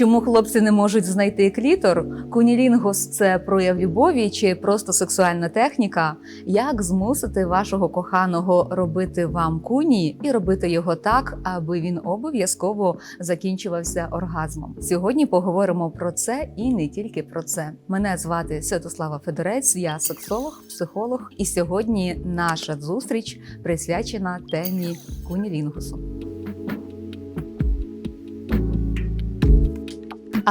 Чому хлопці не можуть знайти клітор? Кунілінгус це прояв любові чи просто сексуальна техніка? Як змусити вашого коханого робити вам куні і робити його так, аби він обов'язково закінчувався оргазмом? Сьогодні поговоримо про це і не тільки про це. Мене звати Святослава Федорець, я сексолог, психолог, і сьогодні наша зустріч присвячена темі кунілінгусу.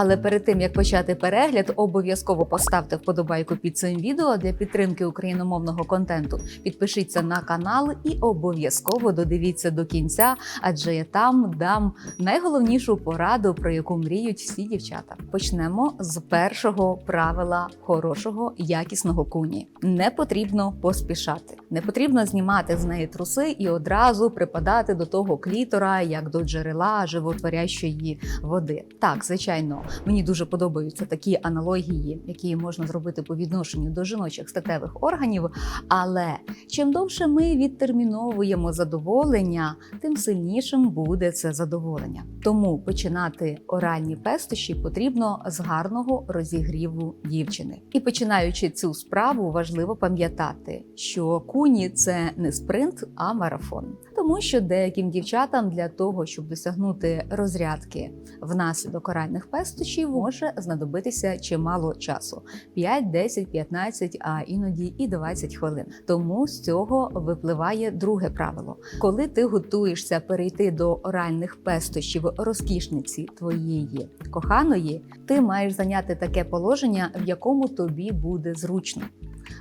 Але перед тим як почати перегляд, обов'язково поставте вподобайку під цим відео для підтримки україномовного контенту. Підпишіться на канал і обов'язково додивіться до кінця, адже я там дам найголовнішу пораду, про яку мріють всі дівчата. Почнемо з першого правила хорошого якісного куні: не потрібно поспішати, не потрібно знімати з неї труси і одразу припадати до того клітора, як до джерела животворящої води. Так, звичайно. Мені дуже подобаються такі аналогії, які можна зробити по відношенню до жіночих статевих органів. Але чим довше ми відтерміновуємо задоволення, тим сильнішим буде це задоволення. Тому починати оральні пестощі потрібно з гарного розігріву дівчини. І починаючи цю справу, важливо пам'ятати, що куні це не спринт, а марафон. Тому що деяким дівчатам для того, щоб досягнути розрядки внаслідок оральних пестощів, може знадобитися чимало часу: 5, 10, 15, а іноді і 20 хвилин. Тому з цього випливає друге правило: коли ти готуєшся перейти до оральних пестощів розкішниці твоєї коханої, ти маєш зайняти таке положення, в якому тобі буде зручно.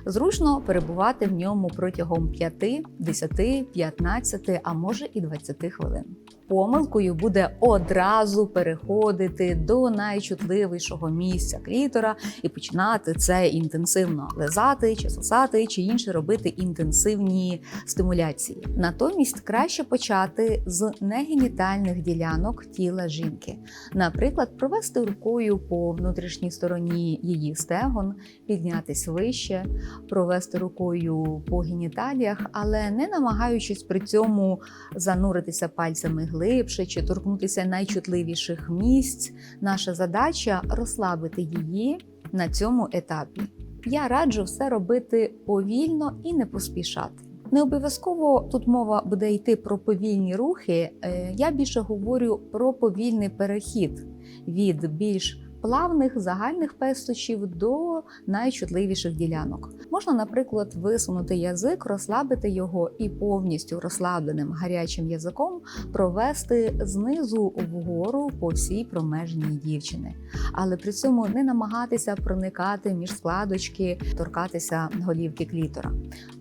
Зручно перебувати в ньому протягом 5, 10, 15, а може і 20 хвилин. Помилкою буде одразу переходити до найчутливішого місця клітора і починати це інтенсивно лизати, чи сосати, чи інше робити інтенсивні стимуляції. Натомість краще почати з негенітальних ділянок тіла жінки, наприклад, провести рукою по внутрішній стороні її стегон, піднятись вище, провести рукою по геніталіях, але не намагаючись при цьому зануритися пальцями глибше чи торкнутися найчутливіших місць. Наша задача розслабити її на цьому етапі. Я раджу все робити повільно і не поспішати. Не обов'язково тут мова буде йти про повільні рухи. е, Я більше говорю про повільний перехід від більш плавних загальних пестощів до найчутливіших ділянок. Можна, наприклад, висунути язик, розслабити його і повністю розслабленим гарячим язиком провести знизу вгору по всій промежній дівчини, але при цьому не намагатися проникати між складочки, торкатися голівки клітора.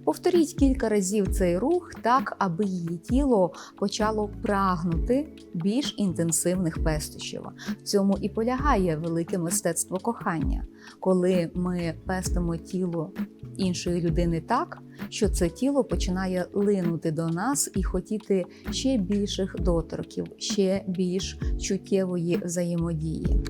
Повторіть кілька разів цей рух так, аби її тіло почало прагнути більш інтенсивних пестощів. В цьому і полягає велике мистецтво кохання, коли ми пестимо тіло іншої людини так, що це тіло починає линути до нас і хотіти ще більших доторків, ще більш чуттєвої взаємодії.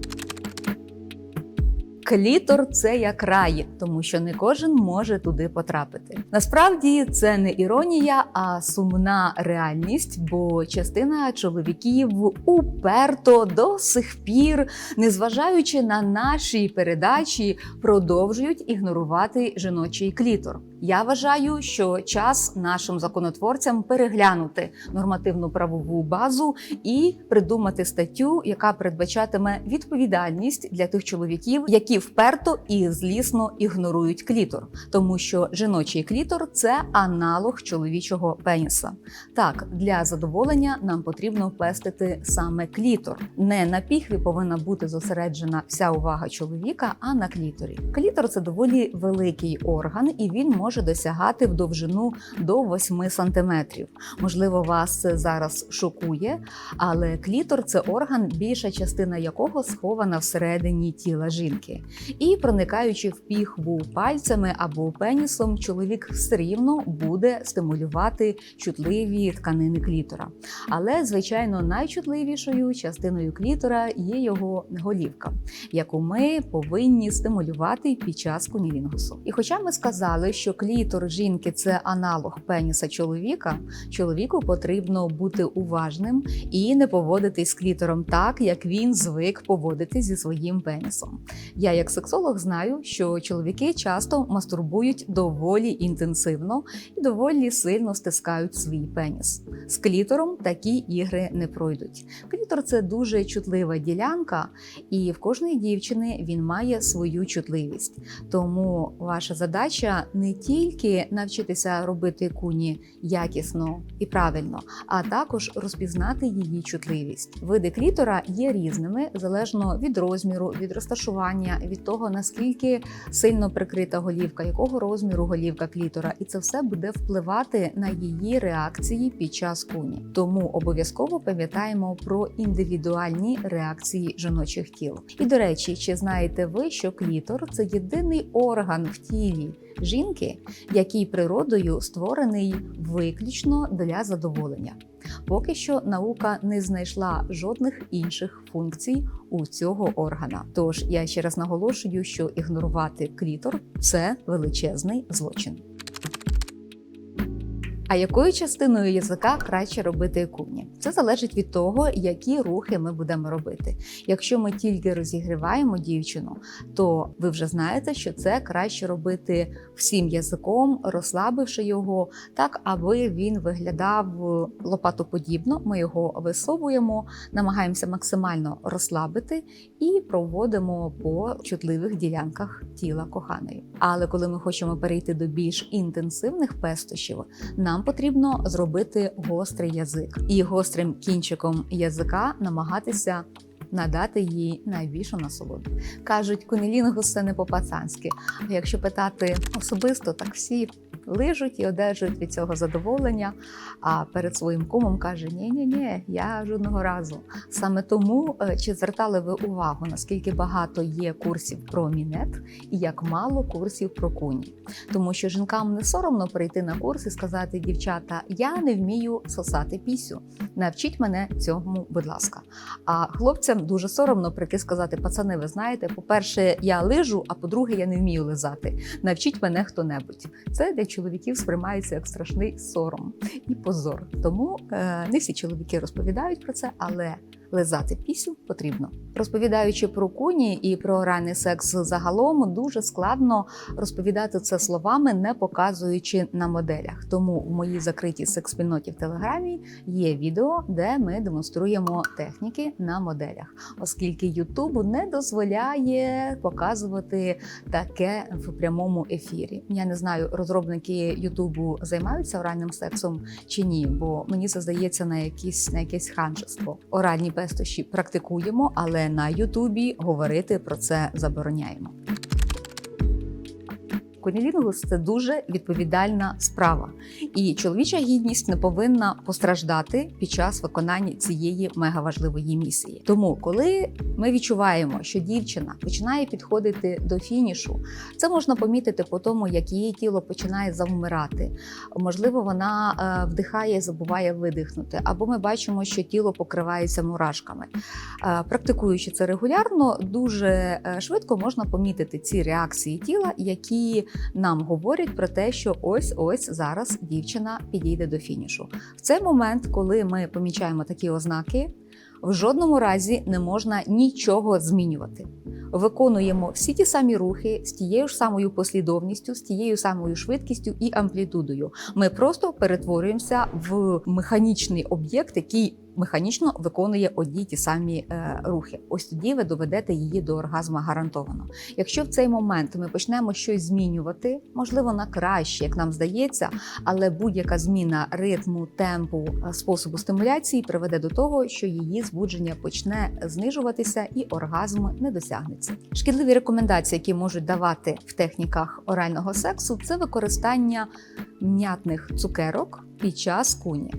Клітор це як рай, тому що не кожен може туди потрапити. Насправді це не іронія, а сумна реальність, бо частина чоловіків уперто до сих пір, незважаючи на наші передачі, продовжують ігнорувати жіночий клітор. Я вважаю, що час нашим законотворцям переглянути нормативну правову базу і придумати статтю, яка передбачатиме відповідальність для тих чоловіків, які вперто і злісно ігнорують клітор, тому що жіночий клітор це аналог чоловічого пеніса. Так, для задоволення нам потрібно пестити саме клітор. Не на піхві повинна бути зосереджена вся увага чоловіка, а на кліторі. Клітор це доволі великий орган, і він може досягати в довжину до 8 сантиметрів. Можливо, вас це зараз шокує, але клітор це орган, більша частина якого схована всередині тіла жінки. І проникаючи в піхву пальцями або пенісом, чоловік все рівно буде стимулювати чутливі тканини клітора. Але, звичайно, найчутливішою частиною клітора є його голівка, яку ми повинні стимулювати під час кунілінгусу. І хоча ми сказали, що клітор жінки це аналог пеніса чоловіка, чоловіку потрібно бути уважним і не поводитись з клітором так, як він звик поводитись зі своїм пенісом. Я, як сексолог, знаю, що чоловіки часто мастурбують доволі інтенсивно і доволі сильно стискають свій пеніс. З клітором такі ігри не пройдуть. Клітор це дуже чутлива ділянка, і в кожної дівчини він має свою чутливість. Тому ваша задача не тільки навчитися робити куні якісно і правильно, а також розпізнати її чутливість. Види клітора є різними залежно від розміру, від розташування, від того наскільки сильно прикрита голівка, якого розміру голівка клітора, і це все буде впливати на її реакції під час куні. Тому обов'язково пам'ятаємо про індивідуальні реакції жіночих тіл. І до речі, чи знаєте ви, що клітор це єдиний орган в тілі жінки, який природою створений виключно для задоволення. Поки що наука не знайшла жодних інших функцій у цього органа. Тож я ще раз наголошую, що ігнорувати клітор це величезний злочин. А якою частиною язика краще робити куні? Це залежить від того, які рухи ми будемо робити. Якщо ми тільки розігріваємо дівчину, то ви вже знаєте, що це краще робити всім язиком, розслабивши його, так аби він виглядав лопатоподібно. Ми його висовуємо, намагаємося максимально розслабити і проводимо по чутливих ділянках тіла коханої. Але коли ми хочемо перейти до більш інтенсивних пестощів, нам потрібно зробити гострий язик і гострим кінчиком язика намагатися надати їй найбільшу насолоду. Кажуть, кунелінгус це не по-пацанськи. А якщо питати особисто, так всі лижуть і одержують від цього задоволення. А перед своїм кумом каже: ні ні ні я жодного разу. Саме тому е, чи звертали ви увагу, наскільки багато є курсів про мінет і як мало курсів про куні? Тому що жінкам не соромно прийти на курс і сказати: дівчата, я не вмію сосати пісю. Навчіть мене цьому, будь ласка. А хлопцям дуже соромно прийти сказати: пацани, ви знаєте, по-перше, я лижу, а по-друге, я не вмію лизати. Навчіть мене хто-небудь. Це для чоловіків сприймається як страшний сором і позор. Тому е, не всі чоловіки розповідають про це, але лизати пісю потрібно. Розповідаючи про куні і про оральний секс загалом, дуже складно розповідати це словами, не показуючи на моделях. Тому в моїй закритій секс-спільноті в телеграмі є відео, де ми демонструємо техніки на моделях, оскільки Ютуб не дозволяє показувати таке в прямому ефірі. Я не знаю, розробники Ютубу займаються оральним сексом чи ні, бо мені це здається на якісь на якесь ханжество. Оральні пестощі практикуємо, але на Ютубі говорити про це забороняємо. Кунілінгус це дуже відповідальна справа, і чоловіча гідність не повинна постраждати під час виконання цієї мегаважливої місії. Тому, коли ми відчуваємо, що дівчина починає підходити до фінішу, це можна помітити по тому, як її тіло починає завмирати. Можливо, вона е, вдихає і забуває видихнути, або ми бачимо, що тіло покривається мурашками. Е, Практикуючи це регулярно, дуже е, швидко можна помітити ці реакції тіла, які нам говорять про те, що ось ось зараз дівчина підійде до фінішу. В цей момент, коли ми помічаємо такі ознаки, в жодному разі не можна нічого змінювати. Виконуємо всі ті самі рухи з тією ж самою послідовністю, з тією самою швидкістю і амплітудою. Ми просто перетворюємося в механічний об'єкт, який механічно виконує одні ті самі е, рухи. Ось тоді ви доведете її до оргазму гарантовано. Якщо в цей момент ми почнемо щось змінювати, можливо, на краще, як нам здається, але будь-яка зміна ритму, темпу, е, способу стимуляції приведе до того, що її збудження почне знижуватися і оргазм не досягнеться. Шкідливі рекомендації, які можуть давати в техніках орального сексу, це використання м'ятних цукерок під час куні.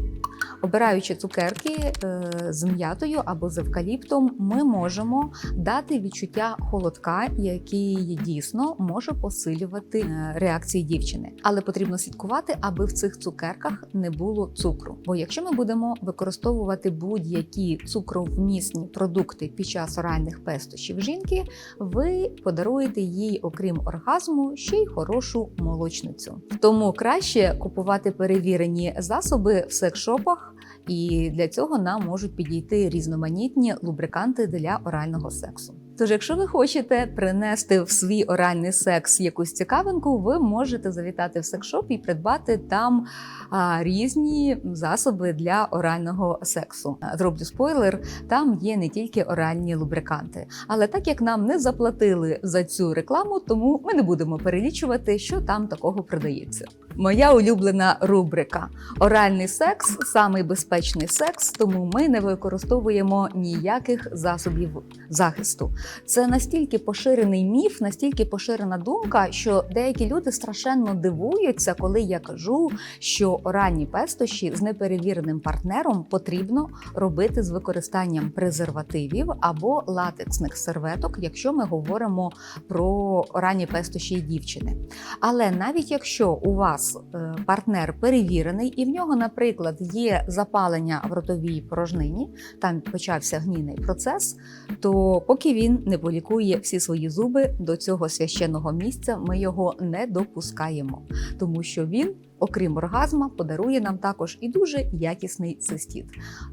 Обираючи цукерки е, з м'ятою або з евкаліптом, ми можемо дати відчуття холодка, який дійсно може посилювати е, реакції дівчини. Але потрібно слідкувати, аби в цих цукерках не було цукру. Бо якщо ми будемо використовувати будь-які цукровмісні продукти під час оральних пестощів жінки, ви подаруєте їй, окрім оргазму, ще й хорошу молочницю. Тому краще купувати перевірені засоби в секшопах, і для цього нам можуть підійти різноманітні лубриканти для орального сексу. Тож, якщо ви хочете принести в свій оральний секс якусь цікавинку, ви можете завітати в секшоп і придбати там а, різні засоби для орального сексу. Зроблю спойлер, там є не тільки оральні лубриканти. Але так як нам не заплатили за цю рекламу, тому ми не будемо перелічувати, що там такого продається. Моя улюблена рубрика Оральний секс самий безпечний секс, тому ми не використовуємо ніяких засобів захисту. Це настільки поширений міф, настільки поширена думка, що деякі люди страшенно дивуються, коли я кажу, що оральні пестощі з неперевіреним партнером потрібно робити з використанням презервативів або латексних серветок, якщо ми говоримо про оральні пестощі дівчини. Але навіть якщо у вас е, партнер перевірений і в нього, наприклад, є запалення в ротовій порожнині, там почався гнійний процес, то поки він не полікує всі свої зуби до цього священного місця, ми його не допускаємо, тому що він. Окрім оргазма, подарує нам також і дуже якісний цистіт,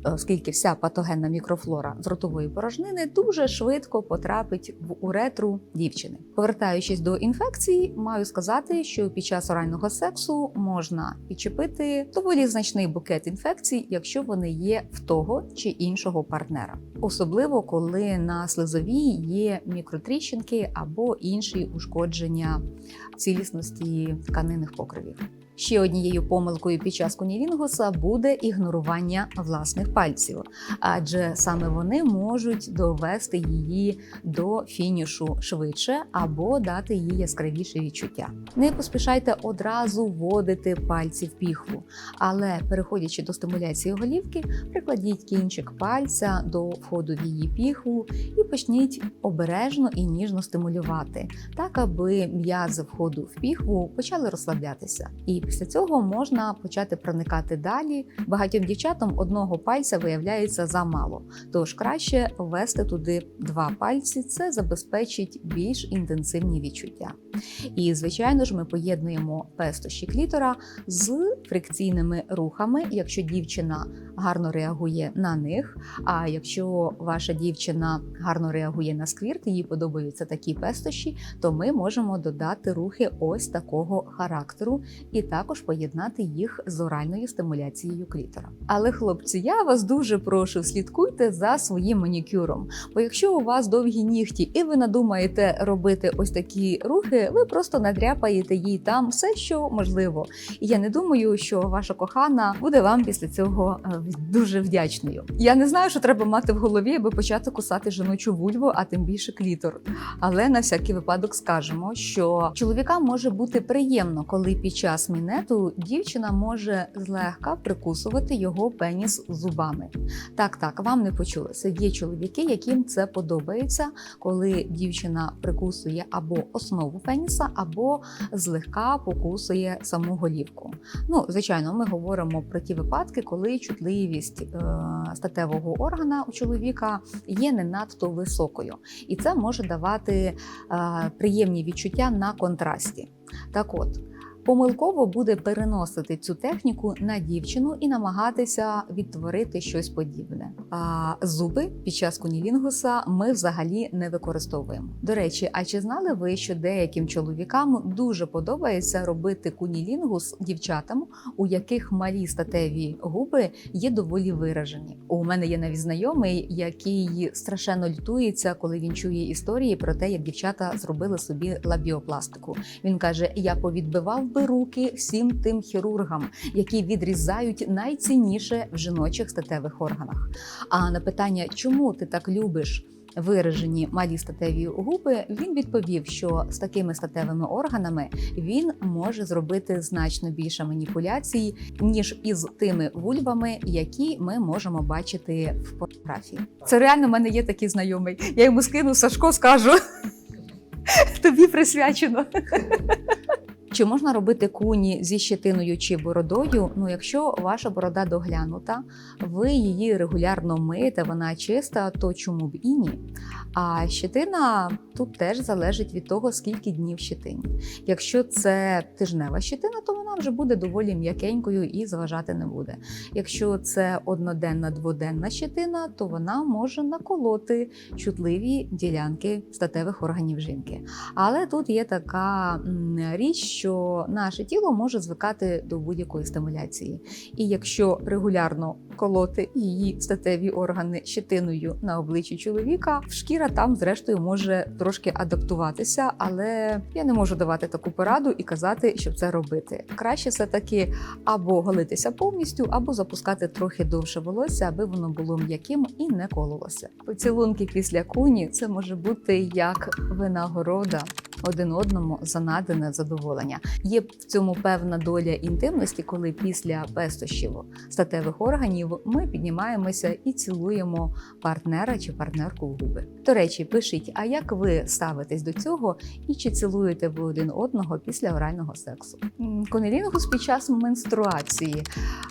оскільки вся патогенна мікрофлора з ротової порожнини дуже швидко потрапить в уретру дівчини. Повертаючись до інфекції, маю сказати, що під час орального сексу можна підчепити доволі значний букет інфекцій, якщо вони є в того чи іншого партнера, особливо коли на слизовій є мікротріщинки або інші ушкодження цілісності тканинних покривів. Ще однією помилкою під час кунілінгуса буде ігнорування власних пальців, адже саме вони можуть довести її до фінішу швидше або дати їй яскравіше відчуття. Не поспішайте одразу вводити пальці в піхву, але переходячи до стимуляції голівки, прикладіть кінчик пальця до входу в її піхву і почніть обережно і ніжно стимулювати, так аби м'язи входу в піхву почали розслаблятися. І після цього можна почати проникати далі. Багатьом дівчатам одного пальця виявляється замало, тож краще ввести туди два пальці. Це забезпечить більш інтенсивні відчуття. І, звичайно ж, ми поєднуємо пестощі клітора з фрикційними рухами, якщо дівчина гарно реагує на них. А якщо ваша дівчина гарно реагує на сквірт, їй подобаються такі пестощі, то ми можемо додати рухи ось такого характеру і також поєднати їх з оральною стимуляцією клітора. Але, хлопці, я вас дуже прошу, слідкуйте за своїм манікюром. Бо якщо у вас довгі нігті і ви надумаєте робити ось такі рухи, ви просто надряпаєте їй там все, що можливо. І я не думаю, що ваша кохана буде вам після цього е, дуже вдячною. Я не знаю, що треба мати в голові, аби почати кусати жіночу вульву, а тим більше клітор. Але на всякий випадок скажемо, що чоловікам може бути приємно, коли під час мінету дівчина може злегка прикусувати його пеніс зубами. Так, так, вам не почулося. Є чоловіки, яким це подобається, коли дівчина прикусує або основу пеніса, або злегка покусує саму голівку. Ну, звичайно, ми говоримо про ті випадки, коли чутливість е, статевого органа у чоловіка є не надто високою, і це може давати е, приємні відчуття на контрасті. Так от. Помилково буде переносити цю техніку на дівчину і намагатися відтворити щось подібне. А зуби під час кунілінгуса ми взагалі не використовуємо. До речі, а чи знали ви, що деяким чоловікам дуже подобається робити кунілінгус дівчатам, у яких малі статеві губи є доволі виражені? У мене є навіть знайомий, який страшенно лютується, коли він чує історії про те, як дівчата зробили собі лабіопластику. Він каже: Я повідбивав би руки всім тим хірургам, які відрізають найцінніше в жіночих статевих органах. А на питання, чому ти так любиш виражені малі статеві губи, він відповів, що з такими статевими органами він може зробити значно більше маніпуляцій, ніж із тими вульвами, які ми можемо бачити в фотографії. Це реально в мене є такий знайомий. Я йому скину Сашко, скажу. Тобі присвячено. Чи можна робити куні зі щетиною чи бородою? Ну, якщо ваша борода доглянута, ви її регулярно миєте, вона чиста, то чому б і ні? А щетина тут теж залежить від того, скільки днів щетині. Якщо це тижнева щетина, то вона вже буде доволі м'якенькою і заважати не буде. Якщо це одноденна дводенна щетина, то вона може наколоти чутливі ділянки статевих органів жінки. Але тут є така річ, що наше тіло може звикати до будь-якої стимуляції. І якщо регулярно колоти її статеві органи щетиною на обличчі чоловіка, шкіра там, зрештою, може трошки адаптуватися, але я не можу давати таку пораду і казати, щоб це робити. Краще все таки або голитися повністю, або запускати трохи довше волосся, аби воно було м'яким і не кололося. Поцілунки після куні це може бути як винагорода один одному за надане задоволення. Є в цьому певна доля інтимності, коли після пестощів статевих органів ми піднімаємося і цілуємо партнера чи партнерку в губи. До речі, пишіть, а як ви ставитесь до цього і чи цілуєте ви один одного після орального сексу? Конелінгус під час менструації.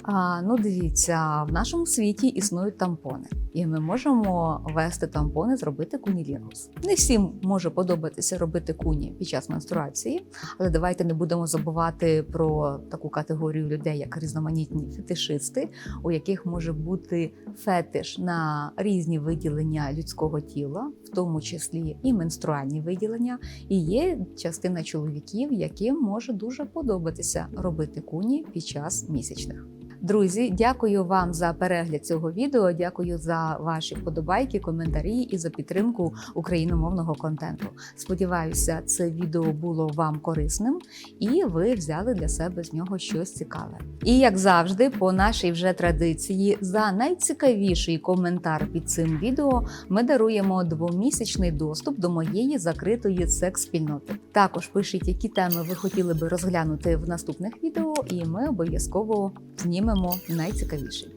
А, ну, дивіться, в нашому світі існують тампони, і ми можемо вести тампони, зробити кунілінгус. Не всім може подобатися робити куні під час менструації, але давайте не будемо забувати про таку категорію людей, як різноманітні фетишисти, у яких може бути фетиш на різні виділення людського тіла, в тому числі і менструальні виділення. І є частина чоловіків, яким може дуже подобатися робити куні під час місячних. Друзі, дякую вам за перегляд цього відео. Дякую за ваші вподобайки, коментарі і за підтримку україномовного контенту. Сподіваюся, це відео було вам корисним і ви взяли для себе з нього щось цікаве. І як завжди, по нашій вже традиції, за найцікавіший коментар під цим відео ми даруємо двомісячний доступ до моєї закритої секс-спільноти. Також пишіть, які теми ви хотіли би розглянути в наступних відео, і ми обов'язково знімемо найцікавіші.